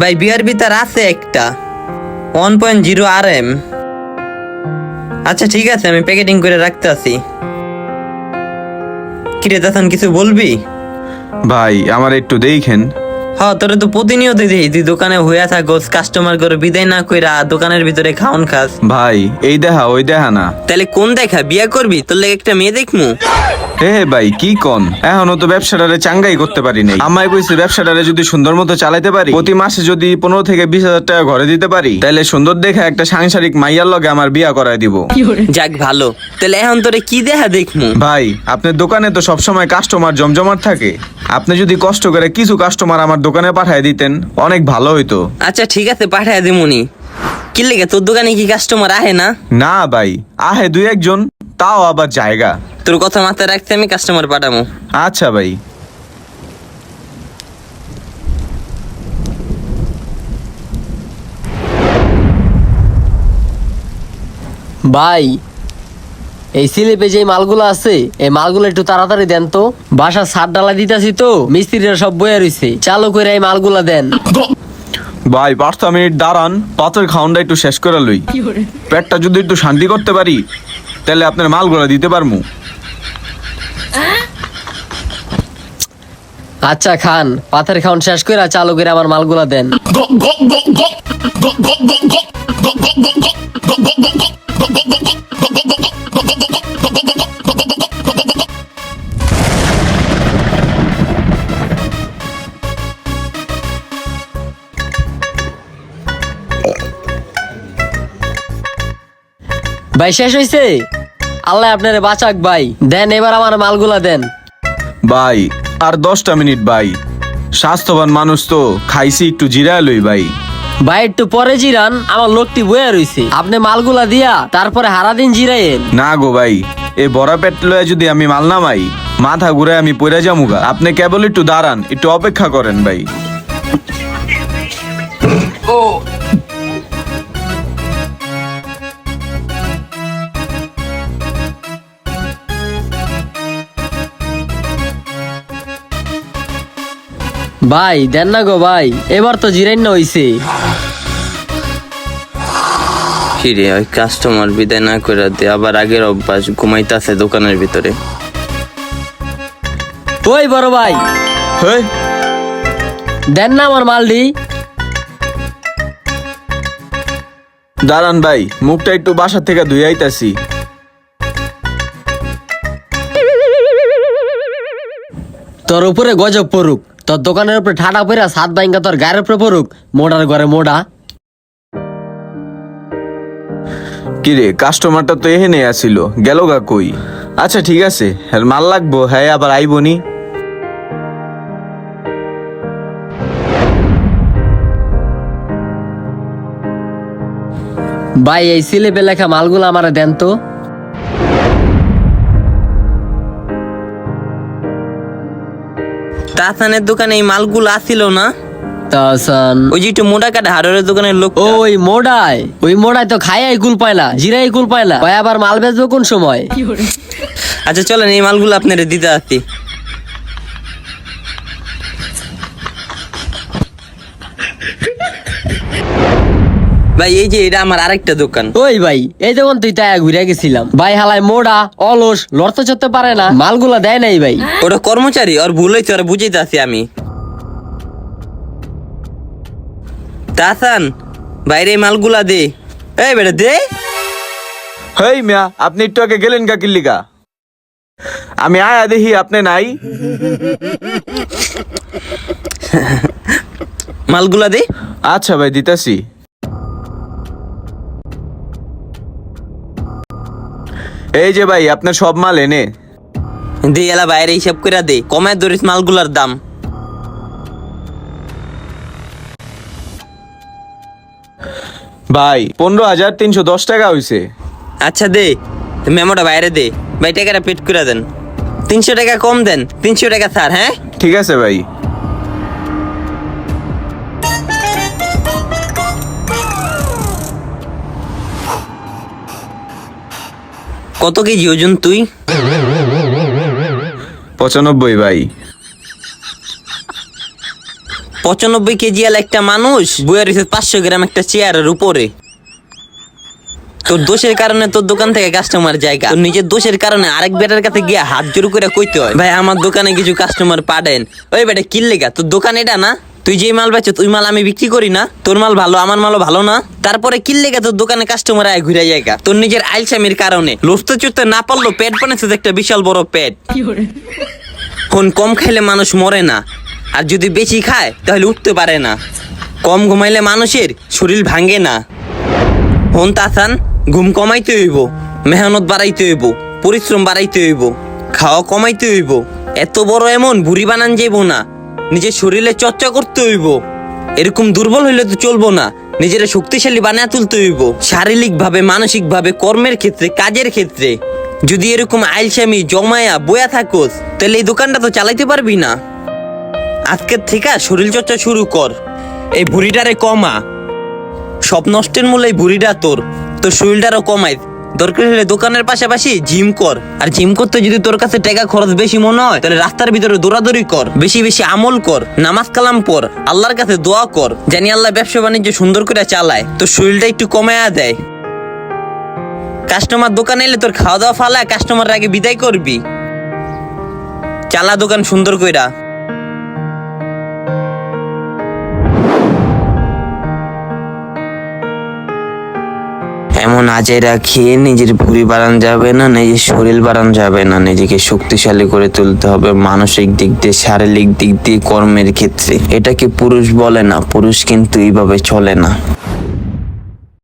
ভাই বিআরবি তার আছে একটা। One point zero R M আচ্ছা ঠিক আছে, আমি প্যাকেটিং করে রাখতে আছি কিরে দাসান কিছু বলবি? ভাই, আমার একটু দেখেন। হ্যাঁ তোরে তো প্রতিনিয়ত দেখি তুই দোকানে হইয়া থাকোস কাস্টমার করে বিদায় না কইরা দোকানের ভিতরে খাওন খাস। ভাই এই দেখা ওই দেখা না। তাহলে কোন দেখা? বিয়া করবি? তোর লেগে একটা মেয়ে দেখমু। হে হে ভাই কি কন? এখনও তো ব্যবসাটারে চাঙ্গাই করতে পারি নাই। আমায় কইছে ব্যবসাটারে যদি সুন্দর মতো চালাইতে পারি প্রতি মাসে যদি পনেরো থেকে বিশ হাজার টাকা ঘরে দিতে পারি তাহলে সুন্দর দেখে একটা সাংসারিক মাইয়ার লগে আমার বিয়া করায় দিব। যাক ভালো। তাহলে এখন তোরে কি দেখা দেখমু? ভাই আপনার দোকানে তো সবসময় কাস্টমার জমজমাট থাকে। আপনি যদি কষ্ট করে কিছু কাস্টমার আমার দোকানে পাঠায় দিতেন অনেক ভালো হইতো। আচ্ছা ঠিক আছে পাঠায় দিমুনি কি লেগে তোর দোকানে কি কাস্টমার আহে না? না ভাই আহে দুই একজন তাও আবার জায়গা। তোর কথা মাথায় রাখতে আমি কাস্টমার পাঠামু। আচ্ছা ভাই। ভাই এই স্লিপে যে মালগুলো আছে এই মালগুলো একটু তাড়াতাড়ি দেন তো বাসা ছাদ ডালা দিতেছি তো মিস্ত্রিরা সব বয়ে রইছে চালু করে এই মালগুলা দেন ভাই পাঁচ মিনিট দাঁড়ান পাথর খাউনটা একটু শেষ করে লই পেটটা যদি একটু শান্তি করতে পারি তাহলে আপনার মালগুলো দিতে পারমু আচ্ছা খান পাথর খাওন শেষ করে চালু করে আমার মালগুলা দেন ভাই শেষ হয়েছে আল্লাহ আপনারে বাঁচাক ভাই। দেন এবার আমার মালগুলা দেন। ভাই আর দশটা মিনিট ভাই। স্বাস্থ্যবান মানুষ তো খাইছি একটু জিরায় লই ভাই। ভাই একটু পরে জিরান আমার লোকটি বয়ে রইছে। আপনি মালগুলা দিয়া তারপরে হারাদিন জিরাইয়েন। না গো ভাই এই বড়া পেট লয়ে যদি আমি মাল নামাই মাথা ঘুরে আমি পড়ে যামুগা। আপনি কেবল একটু দাঁড়ান একটু অপেক্ষা করেন ভাই। ভাই দেন না গো ভাই এবার তো জিরাইন না হইছে। কিরে ওই কাস্টমার বিদায় না করে দে আবার আগের অভ্যাস ঘুমাইতাছে দোকানের ভিতরে। ওই বড় ভাই। হেই। দেন না আমার মালডি। দাঁড়ান ভাই মুখটা একটু বাসা থেকে ধুয়ে আইতাছি। তোর উপরে গজব পড়ুক। তোর দোকানের উপরে ঠাটা পড়া সাত বাইঙ্গা তোর গায়ের উপরে পড়ুক মোড়ার ঘরে মোড়া। কিরে কাস্টমারটা তো এখানে আসিল গেল গা কই? আচ্ছা ঠিক আছে হ্যাঁ মাল লাগবো হ্যাঁ আবার আইবনি। ভাই এই সিলেবে লেখা মালগুলো আমারে দেন তো। তাসানের দোকানে এই মালগুলো আসিল না? তাসান। ওই যে একটু মোটা কাটা হাড়ের দোকানের লোক ওই মোড়ায় ওই মোড়ায় তো খাইয়াই কুল পাইলা জিরাই কুল পাইলা। ভাই আবার মাল বেচবো কোন সময়? আচ্ছা চলেন এই মালগুলো আপনারা দিতে আসছি ভাই এই যে এটা আমার আরেকটা দোকান। ওই ভাই এই যখন তুই তাই ঘুরে গেছিলাম ভাই হালাই মোড়া অলস লড়তে চড়তে পারে না মালগুলা দেয় নাই ভাই। ওটা কর্মচারী ওর ভুল হয়েছে ওরা বুঝাইতে আছি আমি। তাসান বাইরে মালগুলা দে। এই বেটা দে। হেই মিয়া আপনি একটু আগে গেলেন গা কিল্লিকা আমি আয়া দেখি আপনি নাই? মালগুলা দে। আচ্ছা ভাই দিতাছি। এই যে ভাই আপনার সব মাল এনে। দে এলা বাইরে হিসাব করে দে কমায় ধরিস মালগুলার দাম। ভাই পনেরো হাজার তিনশো দশ টাকা হইছে। আচ্ছা দে মেমোটা বাইরে দে ভাই টাকাটা পেট করে দেন। তিনশো টাকা কম দেন তিনশো টাকা স্যার হ্যাঁ? ঠিক আছে ভাই। কত কেজি ওজন তুই? পঁচানব্বই ভাই। পঁচানব্বই কেজি আলা একটা মানুষ বইয়া রয়েছে পাঁচশো গ্রাম একটা চেয়ারের উপরে। তোর দোষের কারণে তোর দোকান থেকে কাস্টমার জায়গা। তোর নিজের দোষের কারণে আরেক বেটার কাছে গিয়ে হাত জোর করে কইতে হয় ভাই আমার দোকানে কিছু কাস্টমার পাঠান ওই বেটা কিনলে গা তোর দোকান এটা না? তুই যে মাল বেচো তুই মাল আমি বিক্রি করি না। তোর মাল ভালো আমার মালও ভালো না। তারপরে কিনলে গা তোর দোকানে কাস্টমার আয় ঘুরে জায়গা তোর নিজের আইলসামির কারণে। লোফতে চুতে না পারল পেট বানাচ্ছে একটা বিশাল বড় পেট। ফোন কম খাইলে মানুষ মরে না। আর যদি বেশি খায় তাহলে উঠতে পারে না। কম ঘুমাইলে মানুষের শরীর ভাঙে না। হন তাসান ঘুম কমাইতে হইব। মেহনত বাড়াইতে হইব। পরিশ্রম বাড়াইতে হইব। খাওয়া কমাইতে হইব। এত বড় এমন ভুড়ি বানান যাইব না। নিজের শরীরে চর্চা করতে হইব। এরকম দুর্বল হইলে তো চলবো না। নিজের শক্তিশালী বানায় তুলতে হইব। শারীরিক ভাবে মানসিক ভাবে কর্মের ক্ষেত্রে, কাজের ক্ষেত্রে। যদি এরকম আইলসামি জমায়া, বয়া থাকোস, তাহলে এই দোকানটা তো চালাইতে পারবি না। আজকের থেকে শরীর চর্চা শুরু কর। এই ভুড়িটারে কমা। সব নষ্টের মূলে এই ভুড়িটা তোর। তোর শরীরটারও কমাই। দরকার হলে দোকানের পাশাপাশি জিম কর। আর জিম করতে যদি তোর কাছে টাকা খরচ বেশি মনে হয়, তাহলে রাস্তার ভিতরে দৌড়াদৌড়ি কর। বেশি বেশি আমল কর, নামাজ কালাম পর আল্লাহর কাছে দোয়া কর, জানি আল্লাহ ব্যবসা বাণিজ্য সুন্দর করে চালায়। তোর শরীরটা একটু কমায়া দেয়। কাস্টমার দোকানে এলে তোর খাওয়া দাওয়া ফালায় কাস্টমার আগে বিদায় করবি। চালা দোকান সুন্দর কইরা। এমন আজেরা খেয়ে নিজের ভুঁড়ি বাড়ানো যাবে না, নিজের শরীর বাড়ানো যাবে না। নিজেকে শক্তিশালী করে তুলতে হবে মানসিক দিক দিয়ে, শারীরিক দিক দিয়ে কর্মের ক্ষেত্রে। এটাকে পুরুষ বলে না, পুরুষ কিন্তু এইভাবে চলে না।